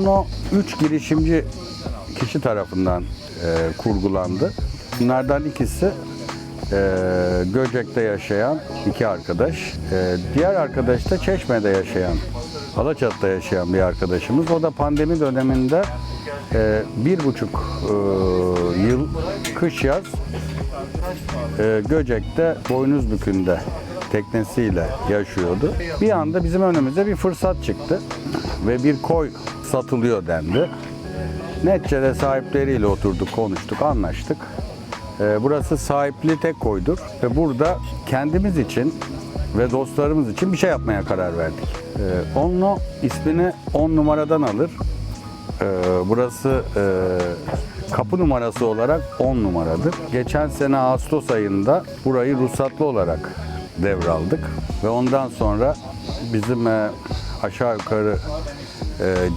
Onno 3 girişimci kişi tarafından e, kurgulandı. Bunlardan ikisi e, Göcek'te yaşayan iki arkadaş. E, diğer arkadaş da Çeşme'de yaşayan, Alaçatı'da yaşayan bir arkadaşımız. O da pandemi döneminde e, bir buçuk e, yıl kış yaz e, Göcek'te Boynuzbükü'nde teknesiyle yaşıyordu. Bir anda bizim önümüze bir fırsat çıktı ve bir koy satılıyor dendi. Netçe'de sahipleriyle oturduk, konuştuk, anlaştık. E, burası sahipli tek koydur ve burada kendimiz için ve dostlarımız için bir şey yapmaya karar verdik. E, Onno ismini 10 numaradan alır. Ee, burası e, kapı numarası olarak 10 numaradır. Geçen sene Ağustos ayında burayı ruhsatlı olarak devraldık ve ondan sonra bizim e, aşağı yukarı e,